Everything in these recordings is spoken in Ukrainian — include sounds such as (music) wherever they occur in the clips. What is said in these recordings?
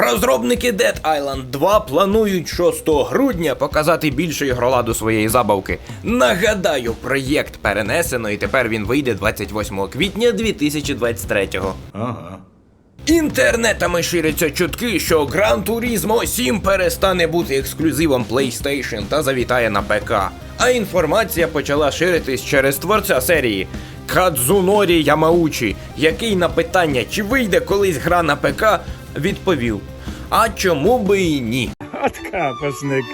Розробники Dead Island 2 планують 6 грудня показати більше ігроладу своєї забавки. Нагадаю, проєкт перенесено і тепер він вийде 28 квітня 2023-го. Ага. Інтернетами ширяться чутки, що Gran Turismo 7 перестане бути ексклюзивом PlayStation та завітає на ПК. А інформація почала ширитись через творця серії Кадзунорі Ямаучі, який на питання, чи вийде колись гра на ПК, відповів: А чому би і ні? Откапасник.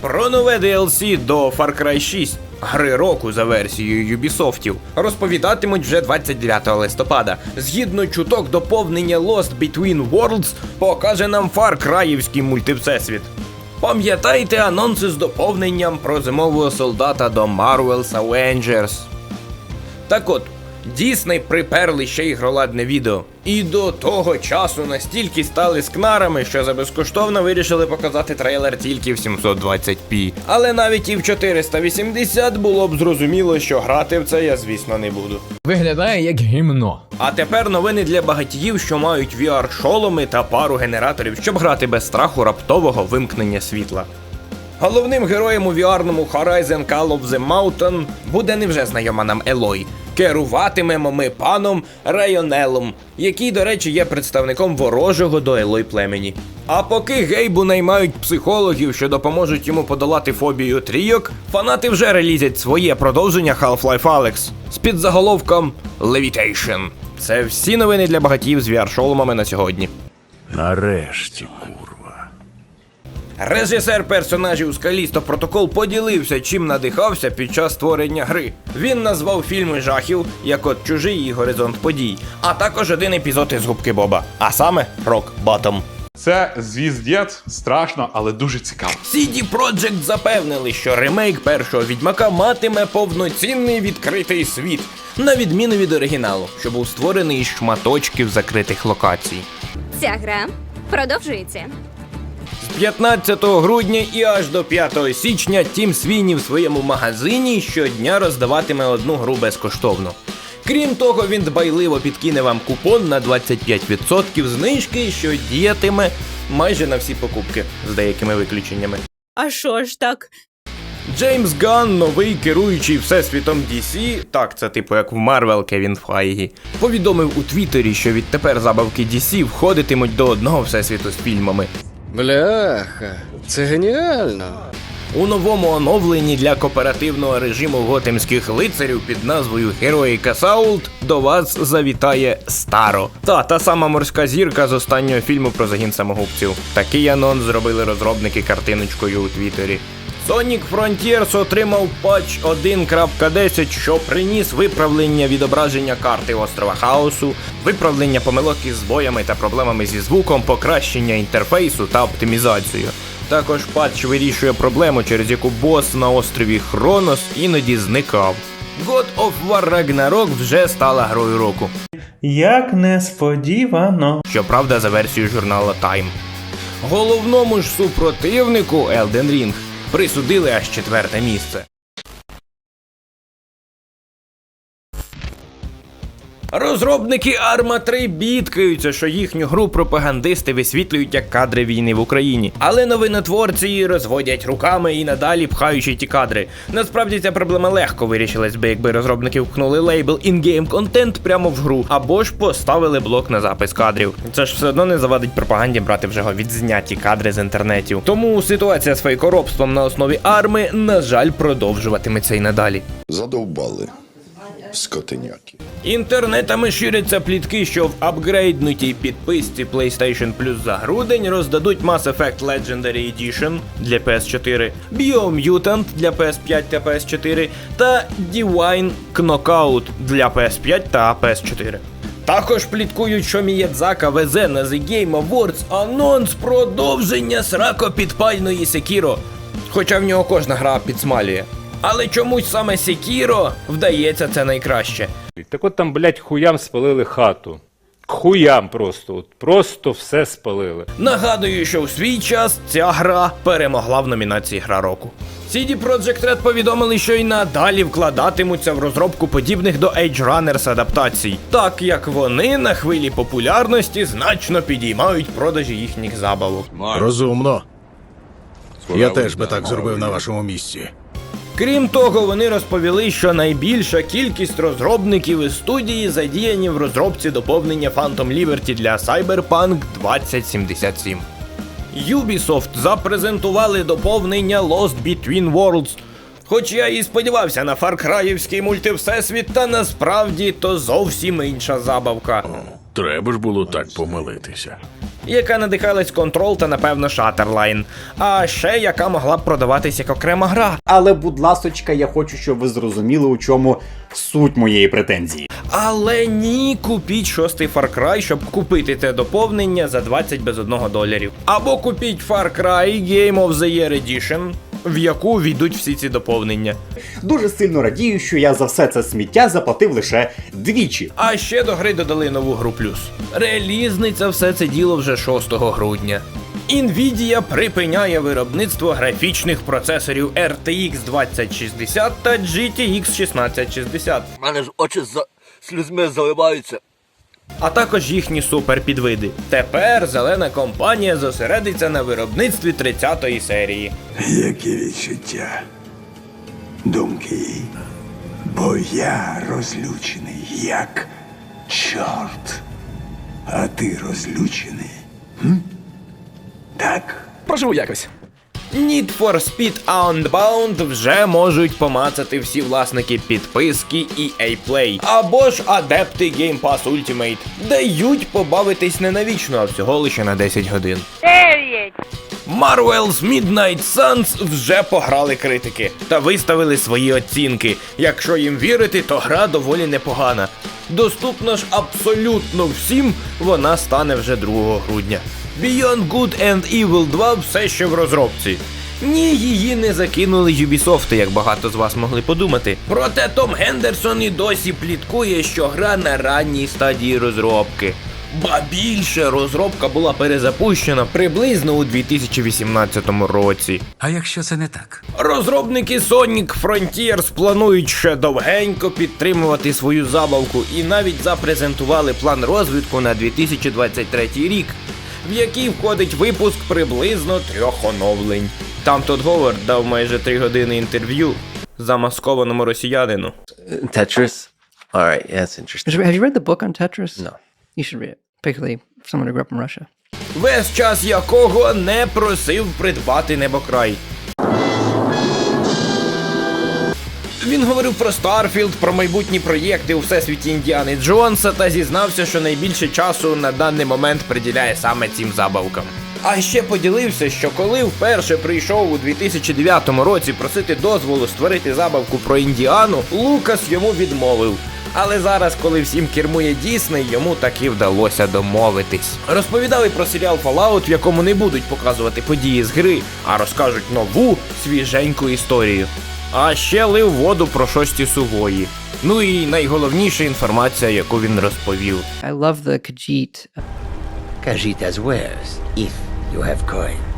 Про нове DLC до Far Cry 6 гри року за версією Ubisoftів розповідатимуть вже 29 листопада. Згідно чуток, доповнення Lost Between Worlds покаже нам Far Cry'ївський мультивсесвіт. Пам'ятайте анонси з доповненням про зимового солдата до Marvel's Avengers. Так от, Дісней приперли ще ігроладне відео. І до того часу настільки стали скнарами, що за безкоштовно вирішили показати трейлер тільки в 720p. Але навіть і в 480 було б зрозуміло, що грати в це я, звісно, не буду. Виглядає як гімно. А тепер новини для багатіїв, що мають VR-шоломи та пару генераторів, щоб грати без страху раптового вимкнення світла. Головним героєм у VR-ному Horizon Call of the Mountain буде невже знайома нам Елой. Керуватимемо ми паном Районелом, який, до речі, є представником ворожого до Елой племені. А поки Гейбу наймають психологів, що допоможуть йому подолати фобію трійок, фанати вже релізять своє продовження Half-Life Alyx з підзаголовком Levitation. Це всі новини для багатіїв з VR-шоломами на сьогодні. Нарешті, курва. Режисер персонажів Скалісто Протокол поділився, чим надихався під час створення гри. Він назвав фільми жахів, як от чужий і горизонт подій, а також один епізод із губки Боба, а саме Rock Bottom. Це звіздєт, страшно, але дуже цікаво. CD Projekt запевнили, що ремейк першого відьмака матиме повноцінний відкритий світ, на відміну від оригіналу, що був створений із шматочків закритих локацій. Ця гра продовжується. З 15 грудня і аж до 5 січня Тім Свіні в своєму магазині щодня роздаватиме одну гру безкоштовно. Крім того, він дбайливо підкине вам купон на 25% знижки, що діятиме майже на всі покупки з деякими виключеннями. А що ж так? Джеймс Ганн, новий керуючий всесвітом DC, так це типу як в Марвел Кевін Файгі, повідомив у Твіттері, що відтепер забавки DC входитимуть до одного всесвіту з фільмами. Бляха, це геніально. У новому оновленні для кооперативного режиму готемських лицарів під назвою Герої Касаулт до вас завітає Старо. Та та сама морська зірка з останнього фільму про загін самогубців. Такий анонс зробили розробники картиночкою у Твіттері. Sonic Frontiers отримав патч 1.10, що приніс виправлення відображення карти острова Хаосу, виправлення помилок із збоями та проблемами зі звуком, покращення інтерфейсу та оптимізацію. Також патч вирішує проблему, через яку бос на острові Хронос іноді зникав. God of War Ragnarok вже стала грою року. Як несподівано. Щоправда, за версією журналу Time. Головному ж супротивнику Elden Ring присудили аж четверте місце. Розробники Arma 3 бідкаються, що їхню гру пропагандисти висвітлюють як кадри війни в Україні. Але новинотворці її розводять руками і надалі пхаючи ті кадри. Насправді ця проблема легко вирішилась би, якби розробники вкнули лейбл in-game контент прямо в гру, або ж поставили блок на запис кадрів. Це ж все одно не завадить пропаганді брати вже відзняті кадри з інтернетів. Тому ситуація з фейкоробством на основі арми, на жаль, продовжуватиметься й надалі. Задовбали. Скотиняки. Інтернетами ширяться плітки, що в апгрейднутій підписці PlayStation Plus за грудень роздадуть Mass Effect Legendary Edition для PS4, Biomutant для PS5 та PS4 та Divine Knockout для PS5 та PS4. Також пліткують, що Міядзака везе на The Game Awards анонс продовження сракопідпальної Sekiro. Хоча в нього кожна гра підсмалює. Але чомусь саме Sekiro вдається це найкраще. Так от там, блядь, хуям спалили хату. Хуям просто, от просто все спалили. Нагадую, що в свій час ця гра перемогла в номінації Гра року. CD Projekt Red повідомили, що й надалі вкладатимуться в розробку подібних до Age Runners адаптацій, так як вони на хвилі популярності значно підіймають продажі їхніх забавок. Розумно. Я теж би так зробив на вашому місці. Крім того, вони розповіли, що найбільша кількість розробників і студії задіяні в розробці доповнення Phantom Liberty для Cyberpunk 2077. Ubisoft запрезентували доповнення Lost Between Worlds. Хоч я і сподівався на фаркраївський мультивсесвіт, та насправді то зовсім інша забавка, Треба ж було так помилитися. яка надихалась Control та напевно Shatterline, а ще яка могла б продаватись як окрема гра. Але, будь ласочка, я хочу, щоб ви зрозуміли, у чому суть моєї претензії. Але ні, купіть шостий Far Cry, щоб купити те доповнення за 20 без одного доларів. Або купіть Far Cry Game of the Year Edition, в яку війдуть всі ці доповнення. Дуже сильно радію, що я за все це сміття заплатив лише двічі. А ще до гри додали нову гру плюс. Релізниця все це діло вже 6 грудня. Nvidia припиняє виробництво графічних процесорів RTX 2060 та GTX 1660. У мене ж очі за слізьми заливаються. А також їхні суперпідвиди. Тепер зелена компанія зосередиться на виробництві 30-ї серії. Які відчуття? Думки. Бо я розлючений, як чорт. А ти розлючений? М? Так. Проживу якось. Need for Speed Unbound вже можуть помацати всі власники підписки EA Play або ж адепти Game Pass Ultimate. Дають побавитись не навічно, а всього лише на 10 годин. Marvel's Midnight Suns вже пограли критики та виставили свої оцінки. Якщо їм вірити, то гра доволі непогана. Доступна ж абсолютно всім, вона стане вже 2 грудня. Beyond Good and Evil 2 все ще в розробці. Ні, її не закинули Ubisoft, як багато з вас могли подумати. Проте Том Гендерсон і досі пліткує, що гра на ранній стадії розробки. Ба більше розробка була перезапущена приблизно у 2018 році. А якщо це не так? Розробники Sonic Frontiers планують ще довгенько підтримувати свою забавку і навіть запрезентували план розвитку на 2023 рік, в який входить випуск приблизно трьох оновлень. Там Тодд Говард дав майже три години інтерв'ю замаскованому росіянину. Tetris? Alright, yeah, that's interesting. Have you read the book on Tetris? No. You should read it, particularly someone who grew up in Russia. Весь час якого не просив придбати небокрай. Він говорив про Старфілд, про майбутні проєкти у всесвіті Індіани Джонса та зізнався, що найбільше часу на даний момент приділяє саме цим забавкам. А ще поділився, що коли вперше прийшов у 2009 році просити дозволу створити забавку про Індіану, Лукас йому відмовив. Але зараз, коли всім кермує Дісней, йому таки вдалося домовитись. Розповідали про серіал Fallout, в якому не будуть показувати події з гри, а розкажуть нову свіженьку історію. А ще лив воду про шості сувої. Ну і найголовніша інформація, яку він розповів. I love the Khajiit. Khajiit as wares, if you have coin.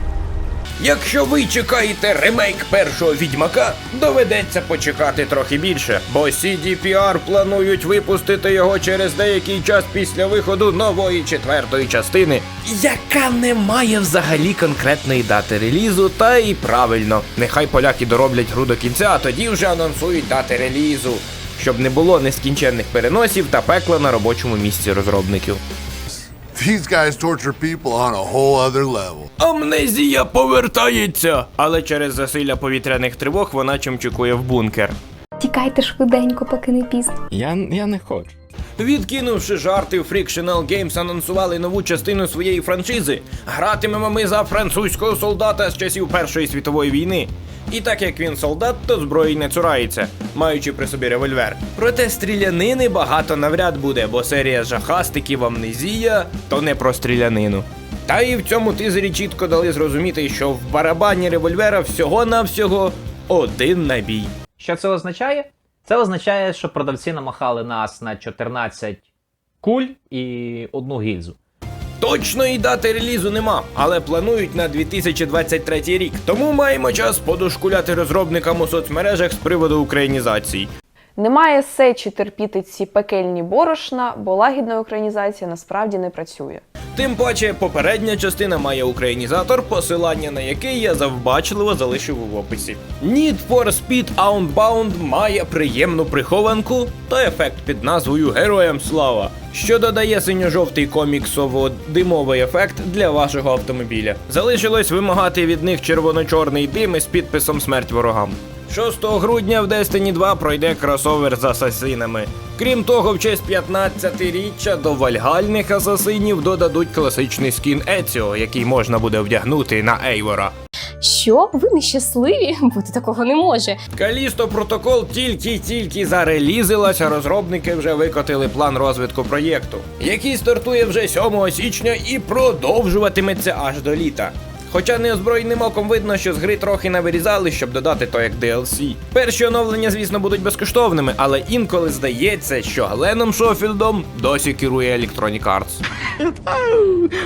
Якщо ви чекаєте ремейк першого відьмака, доведеться почекати трохи більше, бо CDPR планують випустити його через деякий час після виходу нової четвертої частини, яка не має взагалі конкретної дати релізу, та і правильно, нехай поляки дороблять гру до кінця, а тоді вже анонсують дати релізу, щоб не було нескінченних переносів та пекла на робочому місці розробників. These guys torture people on a whole other level. Амнезія повертається, але через засилля повітряних тривог вона чимчикує в бункер. Тікайте швиденько, поки не пізно. Я, я не хочу. Відкинувши жарти, Frictional Games анонсували нову частину своєї франшизи. Гратимемо ми за французького солдата з часів Першої світової війни. І так як він солдат, то зброї не цурається, маючи при собі револьвер. Проте стрілянини багато навряд буде, бо серія жахастиків Амнезія то не про стрілянину. Та і в цьому тизері чітко дали зрозуміти, що в барабані револьвера всього-навсього один набій. Що це означає? Це означає, що продавці намахали нас на 14 куль і одну гільзу. Точної дати релізу нема, але планують на 2023 рік. Тому маємо час подошкуляти розробникам у соцмережах з приводу українізації. Немає сечі терпіти ці пекельні борошна, бо лагідна українізація насправді не працює. Тим паче, попередня частина має українізатор, посилання на який я завбачливо залишив в описі. Need for Speed Outbound має приємну прихованку та ефект під назвою Героям Слава, що додає синьо-жовтий коміксово-димовий ефект для вашого автомобіля. Залишилось вимагати від них червоно-чорний дим із підписом Смерть ворогам. 6 грудня в Destiny 2 пройде кросовер з асасинами. Крім того, в честь 15-річчя до вальгальних асасинів додадуть класичний скін Еціо, який можна буде вдягнути на Ейвора. Що? Ви нещасливі? (laughs) Бути такого не може. Калісто протокол тільки-тільки зарелізилась, а розробники вже викотили план розвитку проєкту, який стартує вже 7 січня і продовжуватиметься аж до літа. Хоча неозброєним оком видно, що з гри трохи навирізали, щоб додати то як DLC. Перші оновлення, звісно, будуть безкоштовними, але інколи здається, що Гленом Шофілдом досі керує Electronic Arts.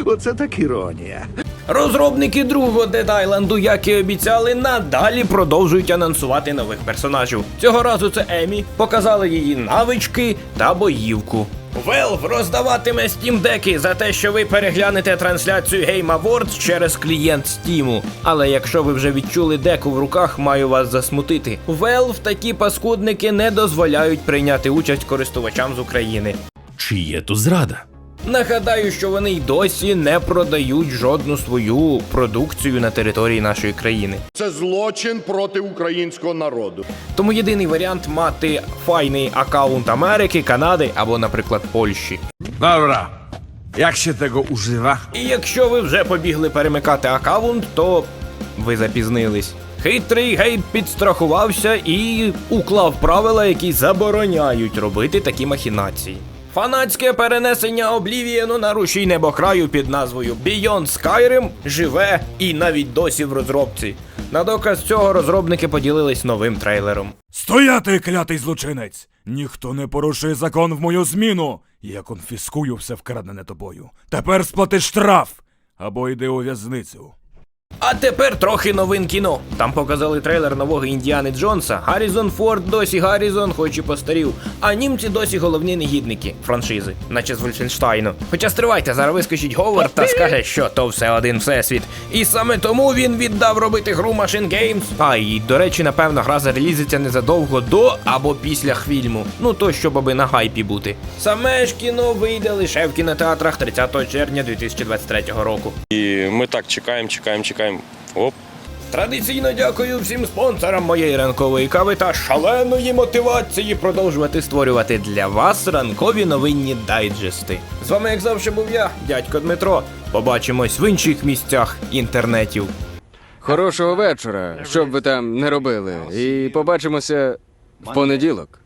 Оце так іронія. Розробники другого Dead Island, як і обіцяли, надалі продовжують анонсувати нових персонажів. Цього разу це Емі, показали її навички та боївку. Valve роздаватиме Steam деки за те, що ви переглянете трансляцію Game Awards через клієнт Steam. Але якщо ви вже відчули деку в руках, маю вас засмутити. Valve такі паскудники не дозволяють прийняти участь користувачам з України. Чи є тут зрада? Нагадаю, що вони й досі не продають жодну свою продукцію на території нашої країни. Це злочин проти українського народу. Тому єдиний варіант мати файний аккаунт Америки, Канади або, наприклад, Польщі. Dobra. Jak się tego używa? І якщо ви вже побігли перемикати аккаунт, то ви запізнились. Хитрий гейб підстрахувався і уклав правила, які забороняють робити такі махінації. Фанатське перенесення Облівієну на рушій небокраю під назвою Beyond Skyrim живе і навіть досі в розробці. На доказ цього розробники поділились новим трейлером. Стояти, клятий злочинець! Ніхто не порушує закон в мою зміну. Я конфіскую все вкрадене тобою. Тепер сплати штраф або йди у в'язницю. А тепер трохи новин кіно. Там показали трейлер нового Індіани Джонса. Гаррізон Форд досі Гаррізон, хоч і постарів. А німці досі головні негідники франшизи, наче з Вольфенштайну. Хоча стривайте, зараз вискочить Говард та скаже, що то все один всесвіт. І саме тому він віддав робити гру Machine Games. А і до речі, напевно, гра зарелізиться незадовго до або після фільму. Ну то щоб аби на гайпі бути. Саме ж кіно вийде лише в кінотеатрах 30 червня 2023 року. І ми так чекаємо, чекаємо, чекаємо. Оп. Традиційно дякую всім спонсорам моєї ранкової кави та шаленої мотивації продовжувати створювати для вас ранкові новинні дайджести. З вами, як завжди, був я, дядько Дмитро. Побачимось в інших місцях інтернетів. Хорошого вечора, що б ви там не робили. І побачимося в понеділок.